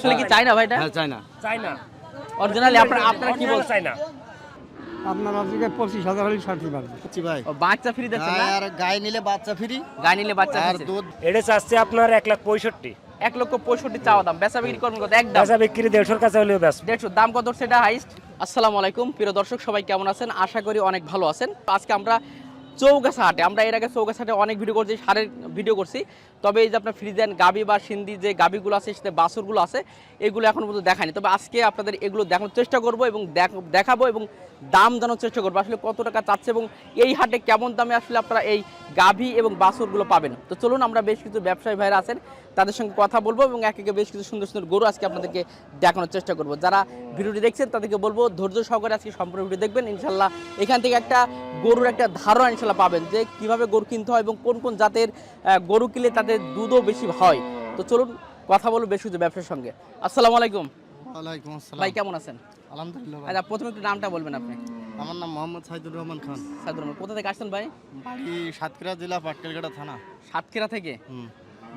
আসলে কি চাই না ভাই এটা হ্যাঁ চাই না চাই না অরিজিনালি আপনারা আপনারা কি বলছেন? চাই না আপনার আজকে পঁচিশ হাজার হলে ষাট পারবে ভাই। ও, বাচ্চা ফ্রি না? আর গায়ে নিলে বাচ্চা ফ্রি। গায়ে নিলে বাচ্চা আর দুধ এটা চাচ্ছে আপনার এক লাখ পঁয়ষট্টি। এক লক্ষ পঁয়ষট্টি চাওয়া দাম। বেচা বিক্রি করবেন কত? একদম। বেচা বিক্রি দেড়শোর কাছে হলেও দেড়শো। দাম কত সেটা হাইস্ট? আসসালামু আলাইকুম। প্রিয় দর্শক সবাই কেমন আছেন? আশা করি অনেক ভালো আছেন। আজকে আমরা চৌগাছা হাটে আমরা এর আগে চৌগাছা হাটে অনেক ভিডিও করছি, সারের ভিডিও করছি। তবে এই যে আপনার ফ্রিজেন গাবি বা সিন্ধি যে গাবিগুলো আছে সাথে বাছুরগুলো আছে, এগুলো এখন পর্যন্ত দেখায়নি। তবে আজকে আপনাদের এগুলো দেখানোর চেষ্টা করব এবং দেখাবো এবং দাম জানার চেষ্টা করব। আসলে কত টাকা চাচ্ছে এবং এই হাটে কেমন দামে আসলে আপনারা এই গাভি এবং বাছুরগুলো পাবেন। তো চলুন, আমরা বেশ কিছু ব্যবসায়ী ভাইরা আছেন, তাদের সঙ্গে কথা বলব এবং এক একে বেশ কিছু সুন্দর সুন্দর গরু আজকে আপনাদেরকে দেখানোর চেষ্টা করব। যারা ভিডিওটি দেখছেন, তাদেরকে বলব, ধৈর্য সহকারে আজকে সম্পূর্ণ ভিডিও দেখবেন। ইনশাল্লাহ এখান থেকে একটা গরুর একটা ধারণা ইনশাল্লাহ পাবেন যে কীভাবে গরু কিনতে হয় এবং কোন কোন জাতের গরু কিনলে তাদের দুধও বেশি হয়। তো চলুন কথা বলব বেশ ব্যবসার সঙ্গে। আসসালামু আলাইকুম। ওয়ালাইকুম আসসালাম। ভাই কেমন আছেন? আলহামদুলিল্লাহ। আচ্ছা প্রথমে একটু নামটা বলবেন আপনি। আমার নাম মোহাম্মদ সাইদুর রহমান খান। সাইদুর রহমান। কোথা থেকে আসছেন ভাই? বাড়ি সাতক্ষীরা জেলা পাটকেলঘাটা থানা। সাতক্ষীরা থেকে?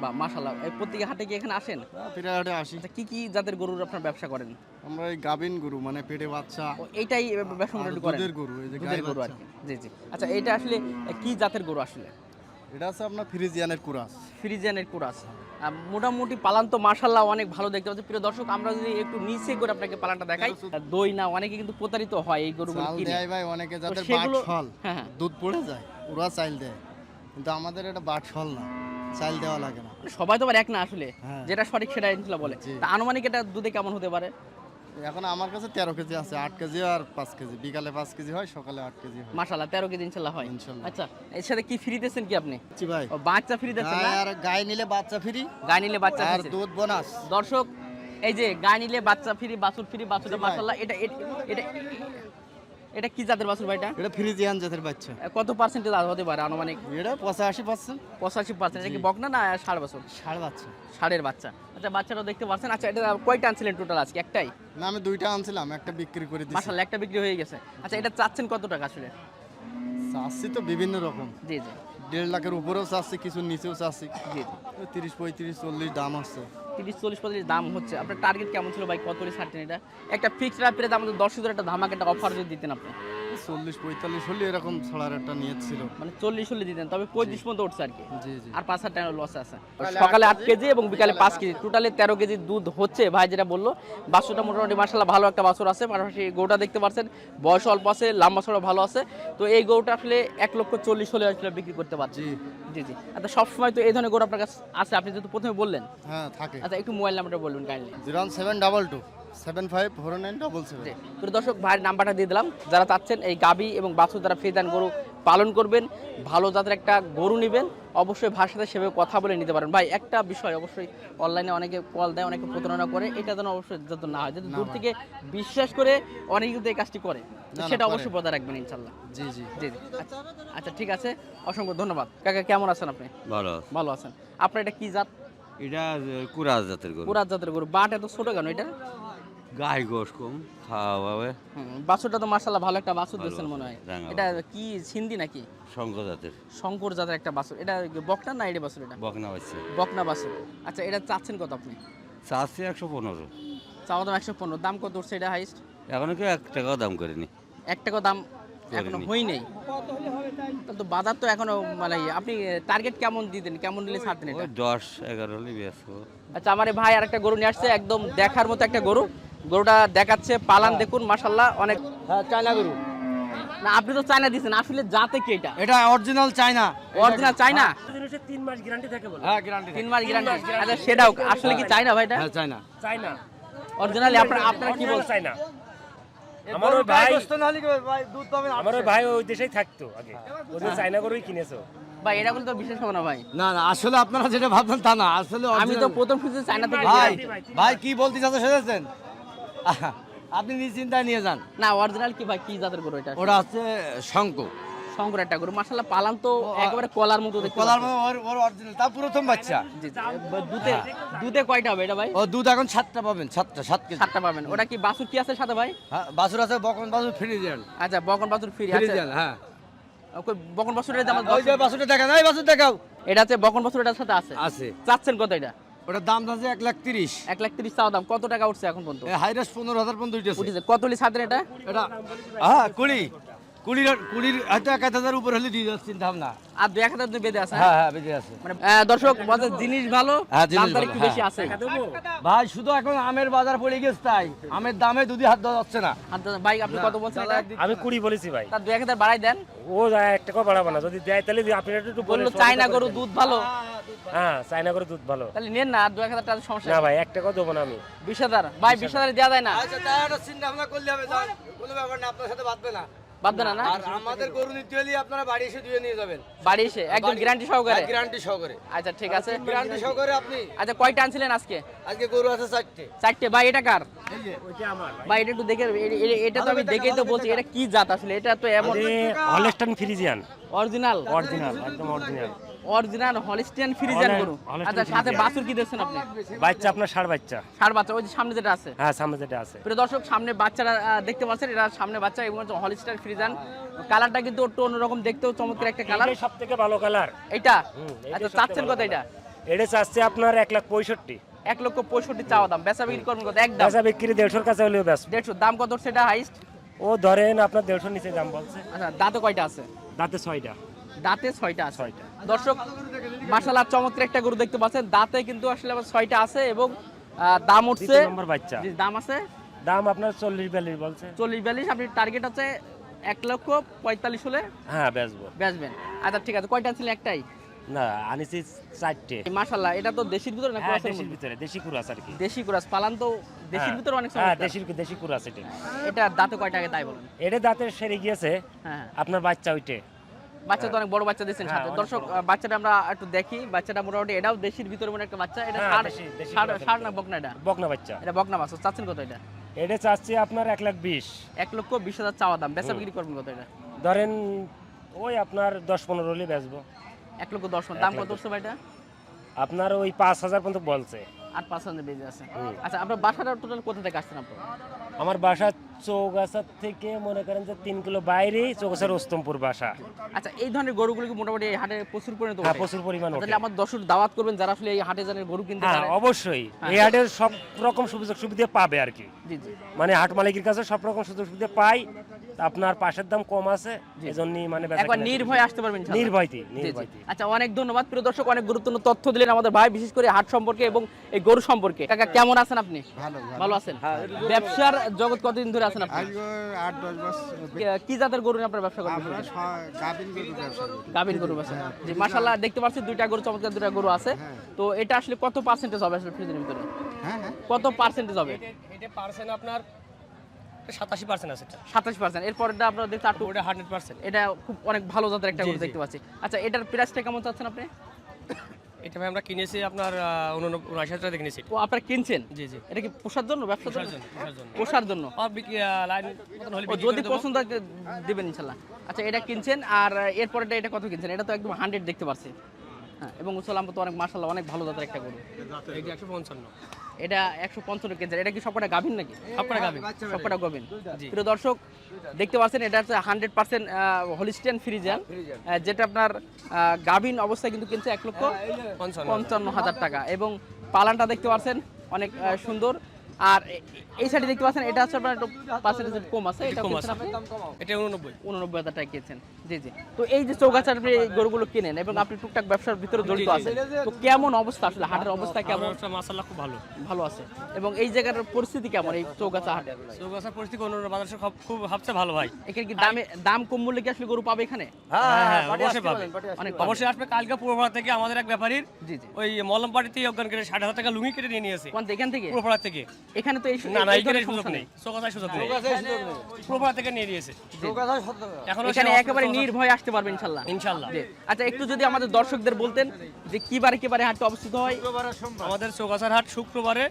বা মাশাল্লাহ এই প্রত্যেকে হাটে কি এখানে আসেন? ফিরাহাটে আসি। আচ্ছা কি কি জাতের গরুর আপনার ব্যবসা করেন? আমরা এই গাবিন গরু মানে পেটে বাচ্চা। ও, এইটাই ব্যবসা আর মোটামুটি করেন? দুধের গরু এই যে দুধের গরু আর বাচ্চা। কি। জি জি। আচ্ছা এটা আসলে কি জাতের গরু আসলে? এটা আছে আপনার ফ্রিজিয়ানের কুরাস। ফ্রিজিয়ানের কুরাস। আহ, মোটামুটি পালান তো মার্শাল্লাহ অনেক ভালো দেখতে পাচ্ছি। প্রিয় দর্শক আমরা যদি একটু নিচে করে আপনাকে পালানটা দেখাই। দই না অনেকে কিন্তু প্রতারিত হয় এই গরুগুলো চাল কিনে। দেয় ভাই অনেকে যাদের বাট সেগুলো- ফল হ্যাঁ, হ্যাঁ। দুধ পড়ে যায় ওরা দেয়। কিন্তু আমাদের এটা বাট ফল না। চাইল দেওয়া লাগে না। সবাই তো আবার এক না আসলে। হ্যাঁ। যেটা সঠিক সেটা ইনশাল্লাহ বলে। তা আনুমানিক এটা দুধে কেমন হতে পারে? এখন আমার কাছে তেরো কেজি আছে আট কেজি আর পাঁচ কেজি। বিকালে পাঁচ কেজি হয় সকালে আট কেজি হয়। মাশাল্লাহ তেরো কেজি ইনশাল্লাহ হয়। ইনশাল্লাহ। আচ্ছা এর সাথে কি ফ্রি দিচ্ছেন কি আপনি? জি ভাই। বাচ্চা ফ্রি দিচ্ছেন না? গায়ে আর গায়ে নিলে বাচ্চা ফ্রি গায়ে নিলে বাচ্চা আর দুধ বোনাস। দর্শক এই যে গায়ে নিলে বাচ্চা ফ্রি বাছুর ফ্রি ভাই। মাশাল্লাহ এটা এটা এটা কি জাতের বাছুর ভাই এটা এটা ফ্রিজিয়ান জাতের বাচ্চা। কত পার্সেন্টেজ হতে পারে আনুমানিক? এটা পঁচাশি পার্সেন্ট। পঁচাশি পার্সেন্ট এটা কি বকনা না ষাট বছর? ষাড় বাচ্চা। ষাটের বাচ্চা। আচ্ছা বাচ্চাটা দেখতে পাচ্ছেন। আচ্ছা এটা কয়টা আনছিলেন টোটাল আজকে? একটাই? না আমি দুইটা আনছিলাম একটা বিক্রি করে দিচ্ছি মাশাআল্লাহ একটা বিক্রি হয়ে গেছে। আচ্ছা এটা চাচ্ছেন কত টাকা আসলে? চাচ্ছি তো বিভিন্ন রকম। জি জি। দেড় লাখের উপরেও চাচ্ছি কিছু নিচেও চাচ্ছি। জি তিরিশ পঁয়ত্রিশ চল্লিশ দাম হচ্ছে। তিরিশ চল্লিশ পঁয়ত্রিশ দাম হচ্ছে। আপনার টার্গেট কেমন ছিল ভাই? কত করে ছাড়ছেন এটা? একটা ফিক্সড দাম আমাদের দশ হাজার একটা ধামাকে একটা অফার যদি দিতেন আপনি। চল্লিশ পঁয়তাল্লিশ হলে এরকম ছড়ার একটা নিয়ত ছিল। মানে চল্লিশ হলে দিতেন তবে পঁয়ত্রিশ পর্যন্ত উঠছে আর কি। জি জি। আর পাঁচ হাজার টাকা লস আছে সকালে আট কেজি এবং বিকালে পাঁচ কেজি। টোটালে তেরো কেজি দুধ হচ্ছে। ভাই যেটা বলল বাছুরটা মোটামুটি মাসাল্লাহ ভালো একটা বাছুর আছে। পাশাপাশি গরুটা দেখতে পাচ্ছেন বয়স অল্প আছে লম্বা সড়ো ভালো আছে। তো এই গরুটা আসলে এক লক্ষ চল্লিশ হলে আসলে বিক্রি করতে পারছি। জি। জি জি। আচ্ছা সবসময় তো এই ধরনের গরু আপনার কাছে আছে। আপনি যেহেতু প্রথমে বললেন। হ্যাঁ থাকে। আচ্ছা একটু মোবাইল নাম্বারটা বলবেন kindly zero seven double two. Seven five four nine double seven. তো দর্শক ভাইয়ের নাম্বারটা দিয়ে দিলাম। যারা চাচ্ছেন এই গাবি এবং বাছুর যারা ফ্রিদান গরু পালন করবেন ভালো জাতের একটা গরু নেবেন অবশ্যই ভাইয়ের সাথে সেভাবে কথা বলে নিতে পারেন। ভাই একটা বিষয় অবশ্যই অনলাইনে অনেকে কল দেয় অনেকে প্রতারণা করে এটা যেন অবশ্যই যাতে না হয় যাতে দূর থেকে বিশ্বাস করে অনেকে কিন্তু এই কাজটি করে। সেটা অবশ্যই বজায় রাখবেন ইনশাল্লাহ। জি জি। জি জি। আচ্ছা আচ্ছা ঠিক আছে। অসংখ্য ধন্যবাদ। কাকা কেমন আছেন আপনি? ভালো ভালো আছেন। আপনার এটা কি জাত? এটা কুরাজ জাতের গরু। পুরা জাতের গরু। বাট এত ছোট কেন এটা? গাই গোস কম খাওয়া হবে। বাছুরটা তো মার্শাল্লাহ ভালো একটা বাছুর দিয়েছেন মনে হয়। এটা কি সিন্ধি নাকি? শঙ্খ জাতের। শঙ্কর জাতের একটা বাছুর। এটা বকনা না এটা বাছুর এটা? বকনা হচ্ছে বকনা বাছুর। আচ্ছা এটা চাচ্ছেন কত আপনি? চারশো একশো পনেরো। চাওয়া দাম একশো পনেরো। দাম কত উঠছে এটা হাইস্ট এখনও কেউ এক টাকাও দাম করেনি। এক টাকা দাম এখনও। হই নেই। তাহলে তো বাজার তো এখনও মানে আপনি টার্গেট কেমন দিতেন কেমন নিলে ছাড়তেন এটা? দশ এগারো হলে আচ্ছা আমার ভাই আর একটা গরু নিয়ে আসছে একদম দেখার মতো একটা গরু। গরুটা দেখাচ্ছে পালান দেখুন মাসাল্লাহ অনেক হ্যাঁ চায়না গরু। না আপনি তো চায়না দিচ্ছেন আসলে জাতে কি এটা? এটা অরিজিনাল চায়না। Original China? তিন মাস গ্যারান্টি থাকে বলে। হ্যাঁ গ্যারান্টি তিন মাস গ্যারান্টি আচ্ছা সেটাও আসলে কি চায়না ভাই এটা হ্যাঁ চাই না চাই না অরিজিনালি আপনারা আপনারা কি বলছেন চাই না আমার ওই ভাই ভাই দুধ পাবেন আমার ওই ভাই ওই দেশেই থাকতো আগে। ওদের চাইনা করেই কিনেছো। ভাই এটা বলে তো বিশেষ হবে না ভাই। না না আসলে আপনারা যেটা ভাবছেন তা না। আসলে আমি তো প্রথম শুনছি চায়না থেকে ভাই ভাই। কি বলতে চাচ্ছেন শুনেছেন আপনি নিশ্চিন্তায় নিয়ে যান। না অরিজিনাল কি ভাই? কি জাতের গরু এটা? ওটা হচ্ছে শঙ্ক। শঙ্কর একটা গরু। মাশাআল্লাহ পালান তো একেবারে কলার মতো দেখতে কলার। মধ্যে ওর ওর অরিজিনাল তা প্রথম বাচ্চা। জি, জি। দুধে দুধে কয়টা হবে এটা ভাই? ও দুধ এখন সাতটা পাবেন সাতটা সাত কেজি। সাতটা পাবেন। ওটা কি বাছুর কি আছে সাথে ভাই? হ্যাঁ বাছুর আছে বকন বাছুর ফ্রি দেন আচ্ছা বকন বাছুর ফ্রি ফ্রি আছে দেন হ্যাঁ। ওই বকন বাছুরের দাম ওই যে বাছুরটা দেখান এই বাছুর দেখাও। এটা আছে বকন এটার সাথে আছে। আছে। চাচ্ছেন কত এটা? ওটার দাম আছে এক লাখ তিরিশ। এক লাখ তিরিশ চাওয়া দাম। কত টাকা উঠছে এখন পর্যন্ত? হাইরাস পনেরো হাজার পর্যন্ত উঠেছে। কত লি ছাদের এটা? এটা হ্যাঁ কুড়ি। কুড়ির কুড়ির হয়তো এক হাজার উপর হলে দিয়ে যাচ্ছে চিন্তা ভাবনা। আর দু এক হাজার বেঁধে আছে হ্যাঁ? হ্যাঁ বেঁচে আছে। মানে দর্শক বলছে জিনিস ভালো হ্যাঁ, জিনিস ভালো, একটু হ্যাঁ। বেশি আছে ভাই শুধু এখন আমের বাজার পড়ে গেছে তাই। আমের দামে দুদি হাত দেওয়া যাচ্ছে না। ভাই আপনি কত বলছেন আমি কুড়ি বলেছি ভাই। তার দু এক হাজার বাড়াই দেন। ও যায় এক টাকা বাড়াবো না। যদি দেয় তাহলে আপনি একটু বলল চাইনা গরু দুধ ভালো। হ্যাঁ চাইনা করে দুধ ভালো। তাহলে নেন না আর দু এক হাজার টাকা সমস্যা না ভাই এক টাকা দেবো না আমি। বিশ হাজার। ভাই বিশ হাজার দেওয়া যায় না। আচ্ছা চিন্তা ভাবনা করলে হবে কোনো ব্যাপার না আপনার সাথে বাঁধবে না। বাদ না আর আমাদের গরু নিতে হলে আপনারা বাড়ি এসে দিয়ে নিয়ে যাবেন। বাড়ি এসে? একদম গ্যারান্টি সহকারে? গ্যারান্টি সহকারে। আচ্ছা ঠিক আছে। গ্যারান্টি সহকারে আপনি। আচ্ছা কয়টা আনছিলেন আজকে? আজকে গরু আছে চারটে। চারটে। ভাই এটা কার? ভাই। এটা একটু দেখে এটা তো আমি দেখেই তো বলছি এটা কি জাত আসলে? এটা তো এমন ফ্রিজিয়ান অরিজিনাল অরিজিনাল একদম অরিজিনাল অরিজিনাল হলিস্টিয়ান ফ্রিজিয়ান গরু। আচ্ছা সাথে। বাছুর কি দেখছেন আপনি? বাচ্চা আপনার বাচ্চা। বাচ্চা ওই যে সামনে যেটা আছে। হ্যাঁ সামনে যেটা আছে। প্রিয় দর্শক সামনে বাচ্চারা দেখতে পাচ্ছেন এটা সামনে বাচ্চা এবং হলিস্টার ফ্রিজান কালারটা কিন্তু একটু অন্যরকম দেখতেও চমৎকার একটা কালার। ভালো কালার। এটা? আচ্ছা চাচ্ছেন কত এটা? এটা চাচ্ছে আপনার এক লাখ পঁয়ষট্টি। এক লক্ষ পঁয়ষট্টি চাওয়া দাম। বেচা বিক্রি করবেন কত? একদম। বেচা বিক্রি দেড়শোর কাছে হলেও ব্যস্ত দেড়শো। দাম কত সেটা হাইস্ট ও ধরেন আপনার দেড়শোর নিচে দাম বলছে। আচ্ছা দাঁতে কয়টা আছে? দাঁতে ছয়টা। দাঁতে ছয়টা আছে। ছয়টা। দর্শক মাসাল্লাহ চমৎকার একটা গরু দেখতে পাচ্ছেন। দাঁতে কিন্তু আসলে আবার ছয়টা আছে এবং দাম উঠছে বাচ্চা। দাম আছে? দাম আপনার চল্লিশ বিয়াল্লিশ বলছে। চল্লিশ বিয়াল্লিশ আপনি টার্গেট আছে এক লক্ষ পঁয়তাল্লিশ হলে হ্যাঁ বেচবো। বেচবেন। আচ্ছা ঠিক আছে কয়টা ছিল একটাই? না আনিছি চারটে। মাশাল্লাহ এটা তো দেশির ভিতরে না দেশির ভিতরে দেশি কুরাস আর কি। দেশি কুরাস পালান তো দেশির। ভিতরে অনেক সমস্যা দেশির দেশি কুরাস এটা। এটা দাঁতে কয়টা আগে তাই বলুন? এটা দাঁতের সেরে গিয়েছে। হ্যাঁ। আপনার বাচ্চা ওইটে। বাচ্চা তো অনেক বড় বাচ্চা দিচ্ছেন হ্যাঁ, সাথে। দর্শক বাচ্চাটা আমরা একটু দেখি। বাচ্চাটা মোটামুটি এটাও দেশির ভিতরে মনে একটা বাচ্চা। এটা হ্যাঁ, ষাট ষাট না বকনা এটা? বকনা বাচ্চা। এটা বকনা বাচ্চা। চাচ্ছেন কত এটা? এটা চাচ্ছি আপনার এক লাখ বিশ। এক লক্ষ বিশ হাজার চাওয়া দাম। বেচা বিক্রি করবেন কত এটা? ধরেন ওই আপনার দশ পনেরো হলে বেচবো। এক লক্ষ দশ দাম কত লাখ ভাই এটা? আপনার ওই পাঁচ হাজার পর্যন্ত বলছে। আট বেজে আছে। আচ্ছা আপনার বাসাটা টোটাল কোথা থেকে আসছেন আপনি আমার বাসা চৌগাছার থেকে মনে করেন যে তিন কিলো বাইরে চৌগাছার বাসা। আচ্ছা এই ধরনের গরুগুলো কি মোটামুটি এই হাটে প্রচুর পরিণত হ্যাঁ প্রচুর পরিমাণ তাহলে আমার দর্শক দাওয়াত করবেন যারা আসলে এই হাটে জানের গরু কিনতে হ্যাঁ অবশ্যই। হ্যাঁ। এই হাটের সব রকম সুবিধা সুবিধা পাবে আর কি। জি জি। মানে হাট মালিকের কাছে সব রকম সুযোগ সুবিধা পাই। তা আপনার পাশের দাম কম আছে এজন্যই মানে একবার নির্ভয় আসতে পারবেন ইনশাআল্লাহ। নির্ভয়তি। নির্ভয়তি। আচ্ছা অনেক ধন্যবাদ। প্রিয় দর্শক অনেক গুরুত্বপূর্ণ তথ্য দিলেন আমাদের ভাই বিশেষ করে হাট সম্পর্কে এবং এই গরু সম্পর্কে। কাকা কেমন আছেন আপনি? ভালো ভালো। আছেন? ব্যবসার জগৎ কতদিন ধরে আছেন আপনি? আজকে আট দশ বছর কি- জাতের গরু নিয়ে আপনার ব্যবসা করবেন? আমরা গাবিন গরু ব্যবসা গাভীর গরু ব্যবসা। জি মাশাআল্লাহ দেখতে পাচ্ছি দুইটা গরু চমৎকার দুইটা গরু আছে। তো এটা আসলে কত পার্সেন্টেজ হবে আসলে ফ্রিজের ভিতরে? হ্যাঁ হ্যাঁ। কত পার্সেন্টেজ হবে? এটা পার্সেন্ট আপনার সাতাশি পার্সেন্ট আছে সাতাশ পার্সেন্ট এরপরটা আপনার দেখতে আটটু ওটা হান্ড্রেড পার্সেন্ট এটা খুব অনেক ভালো জাতের একটা গরু দেখতে পাচ্ছি। আচ্ছা এটার প্রাইসটা কেমন চাচ্ছেন আপনি? এটা ভাই আমরা কিনেছি আপনার উনআশি হাজার টাকা কিনেছি। ও আপনারা কিনছেন? জি জি। এটা কি পোষার জন্য ব্যবসার জন্য? পোষার জন্য পোষার জন্য। লাইন হলে ও, যদি পছন্দ দিবেন ইনশাল্লাহ। আচ্ছা এটা কিনছেন আর এরপরে এটা কত কিনছেন? এটা তো একদম হান্ড্রেড দেখতে পাচ্ছি হ্যাঁ এবং উসলাম তো অনেক মাসাল্লাহ অনেক ভালো জাতের একটা গরু। একশো পঞ্চান্ন। এটা একশো পঞ্চান্ন কেজি। এটা কি সবকটা গাভিন নাকি? সবকটা গাভীন। সবকটা গাভিন প্রিয় দর্শক দেখতে পাচ্ছেন এটা হচ্ছে হান্ড্রেড পার্সেন্ট হলিস্টিয়ান ফ্রিজিয়ান যেটা আপনার গাভিন অবস্থায় কিন্তু কিনছে এক লক্ষ পঞ্চান্ন পঞ্চান্ন হাজার। টাকা। এবং পালানটা দেখতে পাচ্ছেন অনেক সুন্দর। আর এই সাইডে দেখতে পাচ্ছেন এটা হচ্ছে আপনার একটু পার্সেন্টেজ কম আছে এটা কম আছে। এটা উননব্বই। উননব্বই হাজার টাকা কিনছেন। জি জি। তো এই যে চৌগাছার আপনি এই গরুগুলো কিনেন এবং আপনি টুকটাক ব্যবসার ভিতরে জড়িত আছেন তো কেমন অবস্থা আসলে? হাটের অবস্থা কেমন? মাসাল্লাহ খুব ভালো। ভালো আছে। এবং এই জায়গার পরিস্থিতি কেমন এই চৌগাছা হাটের চৌগাছার পরিস্থিতি অন্য বাজার সব খুব ভাবছে ভালো ভাই। এখানে কি দামে দাম কম মূল্যে কি আসলে গরু পাবে এখানে? হ্যাঁ হ্যাঁ অবশ্যই পাবে। অনেক অবশ্যই আসবে। কালকে পুরোপাড়া থেকে আমাদের এক ব্যাপারীর জি জি। ওই মলম পাটিতে অজ্ঞান কেটে ষাট হাজার টাকা লুঙ্গি কেটে নিয়ে নিয়েছে কোন এখান থেকে? পুরোপাড়া থেকে। এখানে তো এই না না এই সুযোগ নেই। চৌগাছায় সুযোগ নেই। পুরোপাড়া থেকে নিয়ে নিয়েছে। এখন এখানে একেবারে নির্ভয় আসতে পারবে ইনশাল্লাহ। ইনশাল্লাহ। আচ্ছা একটু যদি আমাদের দর্শকদের বলতেন যে কি বারে কি বারে হাটটা অবস্থিত হয়? আমাদের হাট শুক্রবারে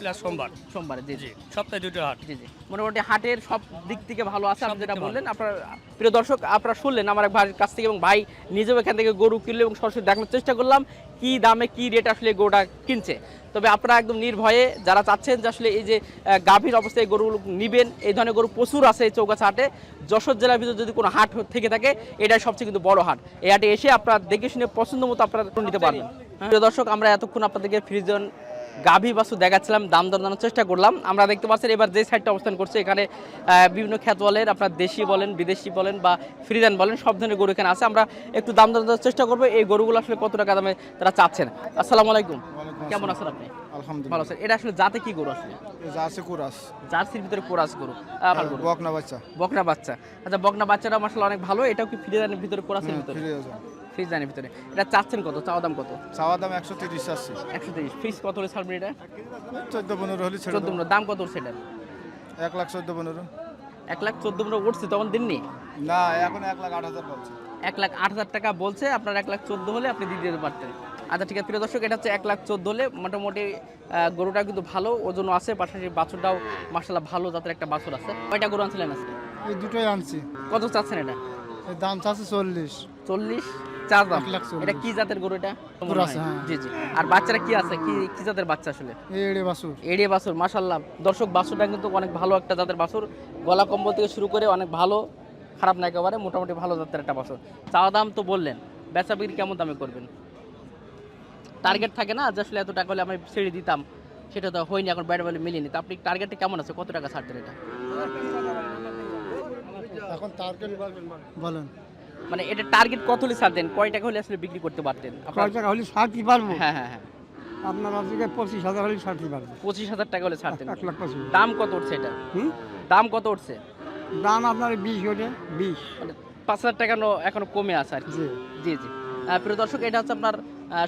প্লাস সোমবার। সোমবারে জি জি। জি সপ্তাহে দুটো হাট। জি জি। মোটামুটি হাটের সব দিক থেকে ভালো আছে আপনি যেটা বললেন। আপনার প্রিয় দর্শক আপনারা শুনলেন আমার এক ভাইয়ের কাছ থেকে এবং ভাই নিজেও এখান থেকে গরু কিনলো এবং সরাসরি দেখানোর চেষ্টা করলাম। কি দামে কি রেট আসলে গরুটা কিনছে। তবে আপনারা একদম নির্ভয়ে যারা চাচ্ছেন যে আসলে এই যে গাভীর অবস্থায় গরুগুলো নিবেন এই ধরনের গরু প্রচুর আছে এই চৌকাছা হাটে। যশোর জেলার ভিতরে যদি কোনো হাট থেকে থাকে এটাই সবচেয়ে কিন্তু বড় হাট। এই হাটে এসে আপনারা দেখে শুনে পছন্দ মতো আপনারা নিতে পারবেন। প্রিয় দর্শক আমরা এতক্ষণ আপনাদেরকে ফ্রিজন গাভী বাসু দেখাচ্ছিলাম দাম দর জানার চেষ্টা করলাম। আমরা দেখতে পাচ্ছেন এবার যে সাইডটা অবস্থান করছে এখানে বিভিন্ন খ্যাত বলেন আপনার দেশি বলেন বিদেশি বলেন বা ফ্রিজান বলেন সব ধরনের গরু এখানে আছে। আমরা একটু দাম দর চেষ্টা করব এই গরুগুলো আসলে কত টাকা দামে তারা চাচ্ছেন। আসসালামু আলাইকুম। কেমন আছেন আপনি? আলহামদুলিল্লাহ। ভালো আছেন। এটা আসলে জাতে কি গরু আসলে? এই যে জার্সির ভিতরে কোরাস গরু। আহ, গরু। বকনা বাচ্চা। বকনা বাচ্চা। আচ্ছা বকনা বাচ্চাটা মাসাল অনেক ভালো। এটাও কি ফ্রিজানের ভিতরে কোরাসের ভিতরে? যাও ভিতরে। এটা চাচ্ছেন কত? চাওয়া দাম কত? চাওয়া দাম একশো তিরিশ আছে। একশো তিরিশ। ফ্রিজ কত হলে ছাড়বেন এটা? চোদ্দ পনেরো হলে চোদ্দ পনেরো। দাম কত এটার? এক লাখ চোদ্দ পনেরো। এক লাখ চোদ্দ পনেরো উঠছে তখন দিননি? না এখন এক লাখ আট হাজার বলছে। এক লাখ আট হাজার টাকা বলছে আপনার এক লাখ চোদ্দ হলে আপনি দিয়ে দিতে পারতেন। আচ্ছা ঠিক আছে প্রিয় দর্শক এটা হচ্ছে এক লাখ চোদ্দ হলে মোটামুটি গরুটা কিন্তু ভালো ওজন আছে পাশাপাশি বাছুরটাও মাসাল্লাহ ভালো জাতের একটা বাছুর আছে। কয়টা গরু আনছিলেন আজকে? এই দুটোই আনছি। কত চাচ্ছেন এটা? দাম চাচ্ছে চল্লিশ। চল্লিশ? চার দাম। এটা কি জাতের গরু এটা? হ্যাঁ। জি জি। আর বাচ্চারা কি আছে? কি কি জাতের বাচ্চা আসলে? এড়ে বাসুর দর্শক বাছুরটা কিন্তু অনেক ভালো একটা জাতের গলা কম্বল থেকে শুরু করে অনেক ভালো খারাপ না একেবারে মোটামুটি ভালো জাতের একটা বাছুর। চাওয়া দাম তো বললেন বেচা বিক্রি কেমন দামে করবেন? টার্গেট থাকে না যে আসলে এত টাকা হলে আমি ছেড়ে দিতাম সেটা তো হয়নি এখন ব্যাট বলে মিলিনি তা আপনি টার্গেটটা কেমন আছে? কত টাকা ছাড়তেন এটা? এখন টার্গেট বলেন। মানে এটা টার্গেট কত হলে ছাড়তেন কয় টাকা হলে আসলে বিক্রি করতে পারতেন? আপনার টাকা হলে ছাড়তে পারব? হ্যাঁ হ্যাঁ হ্যাঁ। আপনার আজকে পঁচিশ হাজার হলে ছাড়তে পারব? পঁচিশ হাজার টাকা হলে ছাড়তেন এক লাখ পঁচিশ দাম কত উঠছে এটা? হুম? দাম কত উঠছে? দাম আপনার বিশ ওঠে বিশ। মানে পাঁচ হাজার টাকা নো- এখনও কমে আছে আর কি। জি। জি জি। প্রিয় দর্শক এটা হচ্ছে আপনার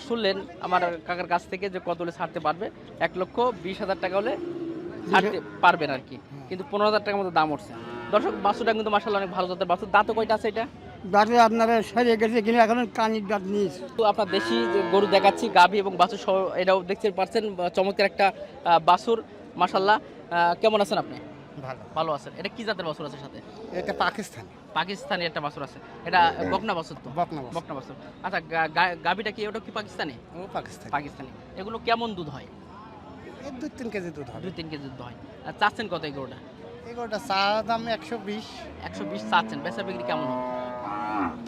শুনলেন আমার কাকার কাছ থেকে যে কত হলে ছাড়তে পারবে। এক লক্ষ বিশ হাজার টাকা হলে ছাড়তে পারবেন আর কি। কিন্তু পনেরো হাজার টাকার মতো দাম উঠছে। দর্শক বাসুটা কিন্তু মাসাল অনেক ভালো জাতের বাসু দাঁতও কয়টা আছে এটা? দাঁতে আপনারা সেরে গেছে কিনে এখন কানির দাঁত নিয়েছে। তো আপনার দেশি যে গরু দেখাচ্ছি গাভী এবং বাছুর সহ এটাও দেখতে পাচ্ছেন বা চমৎকার একটা আহ, বাছুর মাসাল্লাহ কেমন আছেন আপনি? ভালো। ভালো আছেন। এটা কি জাতের বাছুর আছে সাথে? এটা পাকিস্তান। পাকিস্তানি একটা বাছুর আছে। এটা বকনা বাছুর তো? বকনা বকনা বাছুর। আচ্ছা গা- গা- গাভীটা কি ওটা কি পাকিস্তানি? ও পাকিস্তান। পাকিস্তানি। এগুলো কেমন দুধ হয়? এই দু তিন কেজি দুধ হবে দুই তিন কেজি দুধ হয়। আর চাচ্ছেন কত এগুলোটা এগুলোটা চা দাম একশো বিশ। একশো বিশ চাচ্ছেন। বেচা বিক্রি কেমন হবে?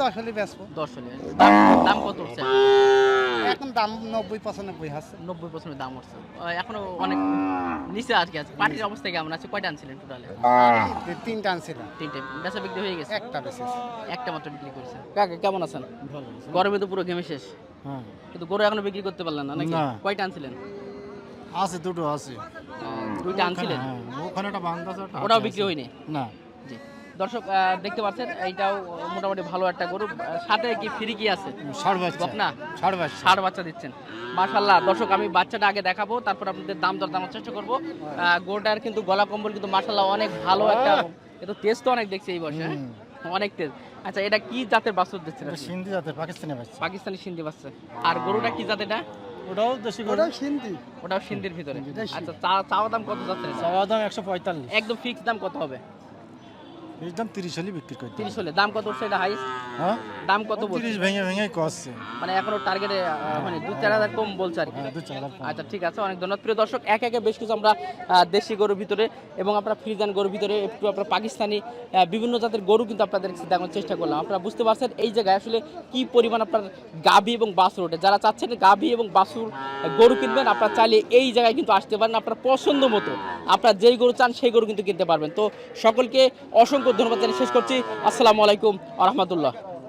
দশ হলে বেচবো। দশ হলে। দাম কত উঠছে? এখন দাম নব্বই পঁচানব্বই আছে। নব্বই পার্সেন্ট দাম উঠছে। এখনও অনেক নিচে আর কি আছে? পার্টির অবস্থা কেমন আছে? কয়টা আনছিলেন টোটালে তিনটা আনছিলাম। তিনটে। বেচা বিক্রি হয়ে গেছে? একটা বেশি একটা মাত্র বিক্রি করেছে। কাকা কেমন আছেন? গরমে তো পুরো ঘেমে শেষ। হ্যাঁ। কিন্তু গরু এখনও বিক্রি করতে পারলেন না নাকি? কয়টা আনছিলেন? আছে দুটো আছে। দুইটা আনছিলেন? ওখানে একটা ওটাও বিক্রি হয়নি? না। জি। দর্শক আহ, দেখতে পাচ্ছেন এইটাও মোটামুটি ভালো একটা গরু। সাথে কি ফ্রি কি আছে? ষাট বাচ্চা। ষাট বাচ্চা। দিচ্ছেন। মাশাল্লাহ দর্শক আমি বাচ্চাটা আগে দেখাবো তারপর আপনাদের দাম দর জানার চেষ্টা করব। গরুটার কিন্তু গলা কম্বল কিন্তু মাশাল্লাহ অনেক ভালো একটা এতো তেজ তো অনেক দেখছি এই বয়সে হ্যাঁ? অনেক তেজ। আচ্ছা এটা কি জাতের বাছুর দিচ্ছেন সিন্ধি জাতের পাকিস্তানি বাচ্চা। পাকিস্তানি সিন্ধি বাচ্চা। আর গরুটা কি জাত এটা? ওটাও দেশি ওটাও সিন্ধি। ওটাও সিন্ধির ভিতরে। আচ্ছা চা- চাওয়া দাম কত যাচ্ছে? চাওয়া দাম একশো পঁয়তাল্লিশ। একদম ফিক্স দাম কত হবে? এর দাম তিরিশ হলে বিক্রি করতে তিরিশ হলে। দাম কত উঠছে এটা হাইস? হ্যাঁ? দাম কত বলছে তিরিশ ভেঙে ভেঙে কষছে। মানে এখনও টার্গেটে মানে দু চার হাজার কম বলছে আর কি। হ্যাঁ দু চার হাজার আচ্ছা ঠিক আছে অনেক ধন্যবাদ। প্রিয় দর্শক এক একে বেশ কিছু আমরা আহ, দেশি গরুর ভিতরে এবং আপনার ফ্রিজান গরুর ভিতরে একটু আপনার পাকিস্তানি আহ, বিভিন্ন জাতের গরু কিন্তু আপনাদের কাছে দেখানোর চেষ্টা করলাম। আপনারা বুঝতে পারছেন এই জায়গায় আসলে কি পরিমাণ আপনার গাভী এবং বাছুর ওঠে। যারা চাচ্ছেন গাভী এবং বাছুর গরু কিনবেন আপনারা চাইলে এই জায়গায় কিন্তু আসতে পারেন। আপনার পছন্দ মতো আপনারা যেই গরু চান সেই গরু কিন্তু কিনতে পারবেন। তো সকলকে অসংখ্য ধন্যবাদ জানিয়ে শেষ করছি। আসসালামু আলাইকুম আ রহমতুল্লাহ।